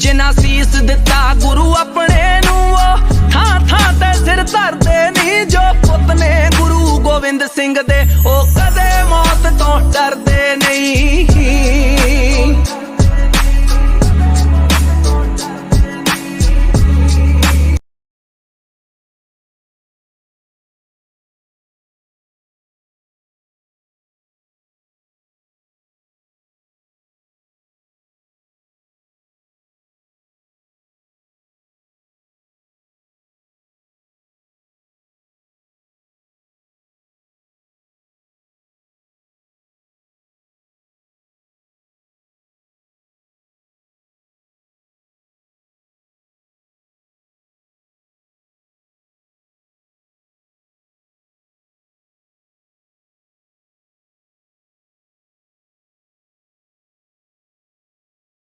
ਜਿਨ੍ਹਾਂ ਸੀਸ ਦਿੱਤਾ ਗੁਰੂ ਆਪਣੇ ਨੂੰ ਉਹ ਥਾਂ ਥਾਂ ਤੇ ਸਿਰ ਧਰਦੇ ਨਹੀਂ ਜੋ ਪੁੱਤ ਨੇ ਗੁਰੂ ਗੋਬਿੰਦ ਸਿੰਘ ਦੇ, ਉਹ